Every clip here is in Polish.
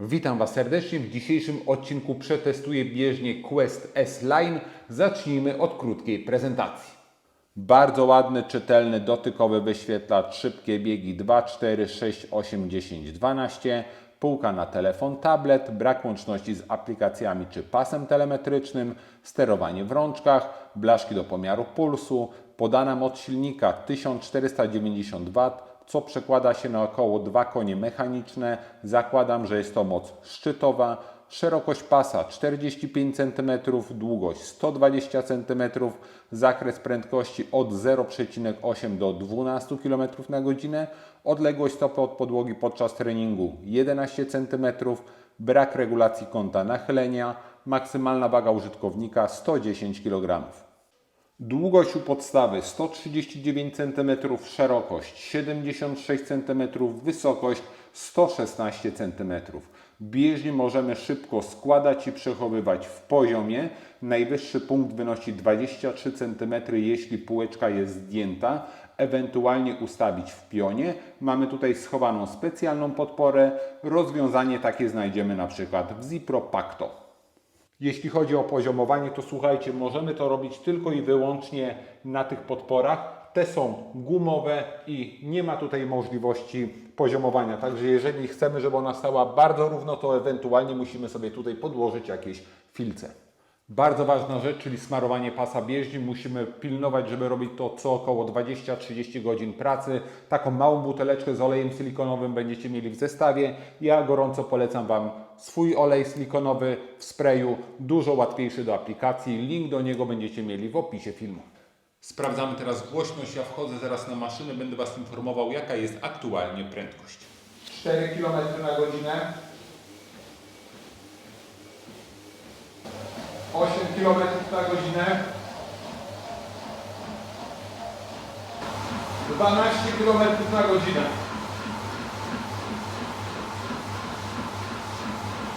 Witam Was serdecznie. W dzisiejszym odcinku przetestuję bieżnię Quest S Line. Zacznijmy od krótkiej prezentacji. Bardzo ładny, czytelny, dotykowy wyświetlacz, szybkie biegi 2, 4, 6, 8, 10, 12, półka na telefon, tablet, brak łączności z aplikacjami czy pasem telemetrycznym, sterowanie w rączkach, blaszki do pomiaru pulsu, podana moc silnika 1490 W, co przekłada się na około 2 konie mechaniczne. Zakładam, że jest to moc szczytowa. Szerokość pasa 45 cm, długość 120 cm, zakres prędkości od 0,8 do 12 km na godzinę, odległość stopy od podłogi podczas treningu 11 cm, brak regulacji kąta nachylenia, maksymalna waga użytkownika 110 kg. Długość u podstawy 139 cm, szerokość 76 cm, wysokość 116 cm. Bieżnie możemy szybko składać i przechowywać w poziomie. Najwyższy punkt wynosi 23 cm, jeśli półeczka jest zdjęta. Ewentualnie ustawić w pionie. Mamy tutaj schowaną specjalną podporę. Rozwiązanie takie znajdziemy na przykład w Zipro Pacto. Jeśli chodzi o poziomowanie, to słuchajcie, możemy to robić tylko i wyłącznie na tych podporach. Te są gumowe i nie ma tutaj możliwości poziomowania. Także jeżeli chcemy, żeby ona stała bardzo równo, to ewentualnie musimy sobie tutaj podłożyć jakieś filce. Bardzo ważna rzecz, czyli smarowanie pasa bieżni. Musimy pilnować, żeby robić to co około 20-30 godzin pracy. Taką małą buteleczkę z olejem silikonowym będziecie mieli w zestawie. Ja gorąco polecam Wam swój olej silikonowy w sprayu, dużo łatwiejszy do aplikacji. Link do niego będziecie mieli w opisie filmu. Sprawdzamy teraz głośność. Ja wchodzę zaraz na maszynę, będę Was informował, jaka jest aktualnie prędkość. 4 km na godzinę. 8 km na godzinę. 12 km na godzinę.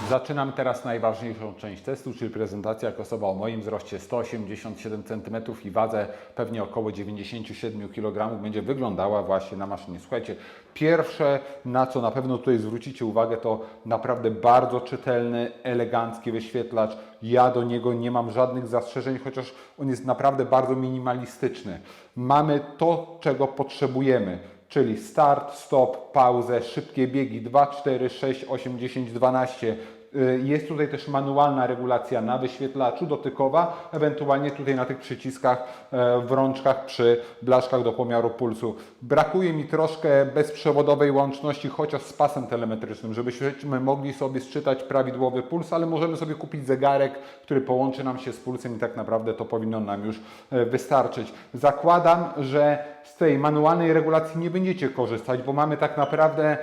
Zaczynam teraz najważniejszą część testu, czyli prezentacja jako osoba o moim wzroście 187 cm i wadze pewnie około 97 kg będzie wyglądała właśnie na maszynie. Słuchajcie, pierwsze na co na pewno tutaj zwrócicie uwagę to naprawdę bardzo czytelny, elegancki wyświetlacz. Ja do niego nie mam żadnych zastrzeżeń, chociaż on jest naprawdę bardzo minimalistyczny. Mamy to, czego potrzebujemy czyli start, stop, pauzę, szybkie biegi 2, 4, 6, 8, 10, 12. Y, Jest tutaj też manualna regulacja na wyświetlaczu dotykowa, ewentualnie tutaj na tych przyciskach e, w rączkach przy blaszkach do pomiaru pulsu. Brakuje mi troszkę bezprzewodowej łączności, chociaż z pasem telemetrycznym, żebyśmy mogli sobie sczytać prawidłowy puls, ale możemy sobie kupić zegarek, który połączy nam się z pulsem i tak naprawdę to powinno nam już e, wystarczyć. Zakładam, że z tej manualnej regulacji nie będziecie korzystać, bo mamy tak naprawdę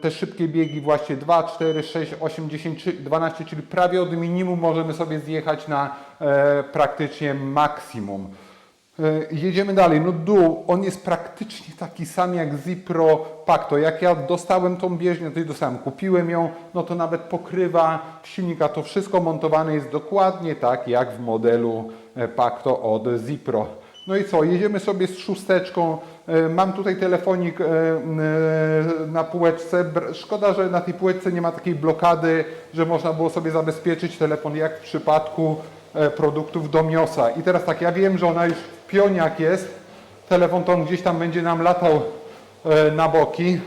te szybkie biegi właśnie 2, 4, 6, 8, 10, czy 12, czyli prawie od minimum możemy sobie zjechać na e, praktycznie maksimum. E, Jedziemy dalej. No dół, on jest praktycznie taki sam jak Zipro Pacto. Jak ja dostałem tą bieżnię, to dostałem, kupiłem ją, no to nawet pokrywa silnika, to wszystko montowane jest dokładnie tak jak w modelu e, Pacto od Zipro. No i co, jedziemy sobie z szósteczką. E, Mam tutaj telefonik e, e, na półeczce. Szkoda, że na tej półeczce nie ma takiej blokady, że można było sobie zabezpieczyć telefon jak w przypadku produktów Domiosa. I teraz tak, ja wiem, że ona już w pioniach jest. Telefon to gdzieś tam będzie nam latał na boki.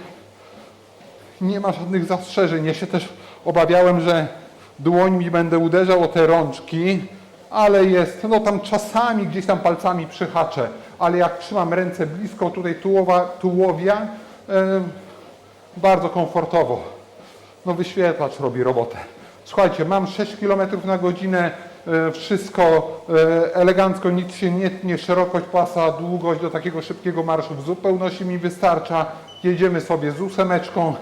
Nie ma żadnych zastrzeżeń. Ja się też obawiałem, że dłońmi będę uderzał o te rączki, ale jest, no tam czasami gdzieś tam palcami przyhaczę, ale jak trzymam ręce blisko tutaj tułowa, tułowia, bardzo komfortowo. No wyświetlacz robi robotę. Słuchajcie, mam 6 km na godzinę, e, wszystko e, elegancko, nic się nie tnie, szerokość pasa, długość do takiego szybkiego marszu w zupełności mi wystarcza. Jedziemy sobie z ósemeczką,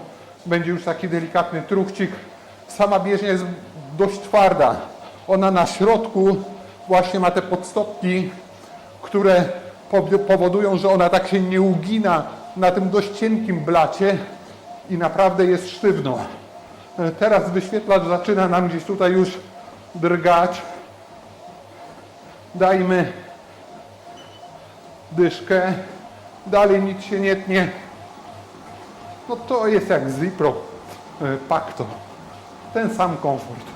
będzie już taki delikatny truchcik. Sama bieżnia jest dość twarda. Ona na środku właśnie ma te podstopki, które pow- powodują, że ona tak się nie ugina na tym dość cienkim blacie i naprawdę jest sztywno. E, Teraz wyświetlacz zaczyna nam gdzieś tutaj już drgać. Dajmy dyszkę. Dalej nic się nie tnie. No to jest jak Zipro e, Pacto. ten sam komfort.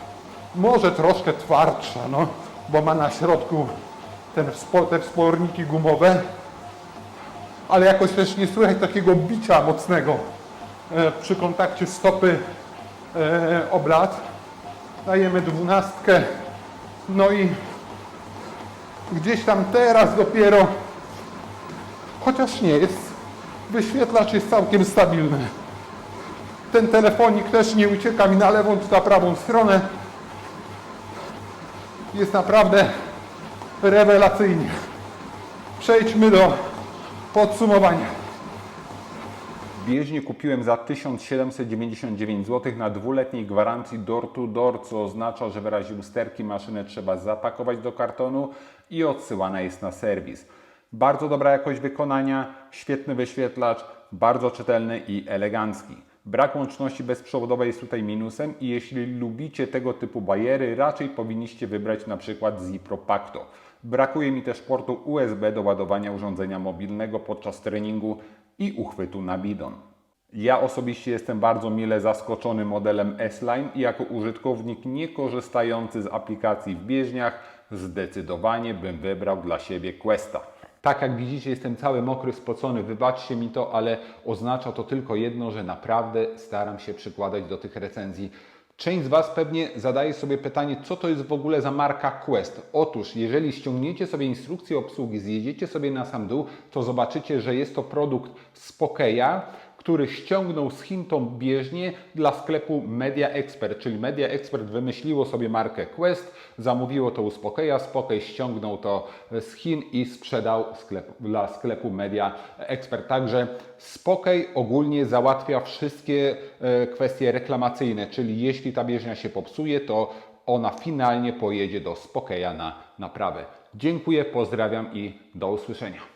Może troszkę twardsza, no, bo ma na środku ten, te wsporniki gumowe, ale jakoś też nie słychać takiego bicia mocnego e, przy kontakcie stopy e, oblat. Dajemy dwunastkę, no i gdzieś tam teraz dopiero, chociaż nie jest, wyświetlacz jest całkiem stabilny. Ten telefonik też nie ucieka mi na lewą czy na prawą stronę. Jest naprawdę rewelacyjnie. Przejdźmy do podsumowania. Bieżnie kupiłem za 1799 zł na dwuletniej gwarancji door to door, co oznacza, że w razie usterki maszynę trzeba zapakować do kartonu i odsyłana jest na serwis. Bardzo dobra jakość wykonania, świetny wyświetlacz, bardzo czytelny i elegancki. Brak łączności bezprzewodowej jest tutaj minusem i jeśli lubicie tego typu bajery, raczej powinniście wybrać na przykład Zipro Pacto. Brakuje mi też portu USB do ładowania urządzenia mobilnego podczas treningu i uchwytu na bidon. Ja osobiście jestem bardzo mile zaskoczony modelem S-Line i jako użytkownik nie korzystający z aplikacji w bieżniach zdecydowanie bym wybrał dla siebie Questa. Tak jak widzicie, jestem cały mokry, spocony, wybaczcie mi to, ale oznacza to tylko jedno, że naprawdę staram się przykładać do tych recenzji. Część z Was pewnie zadaje sobie pytanie, co to jest w ogóle za marka Quest. Otóż, jeżeli ściągniecie sobie instrukcję obsługi, zjedziecie sobie na sam dół, to zobaczycie, że jest to produkt Spokeja, który ściągnął z Chin tą bieżnię dla sklepu Media Expert, czyli Media Expert wymyśliło sobie markę Quest, zamówiło to u Spokeja, Spokej ściągnął to z Chin i sprzedał sklep, dla sklepu Media Expert. Także Spokej ogólnie załatwia wszystkie e, kwestie reklamacyjne, czyli jeśli ta bieżnia się popsuje, to ona finalnie pojedzie do Spokeja na naprawę. Dziękuję, pozdrawiam i do usłyszenia.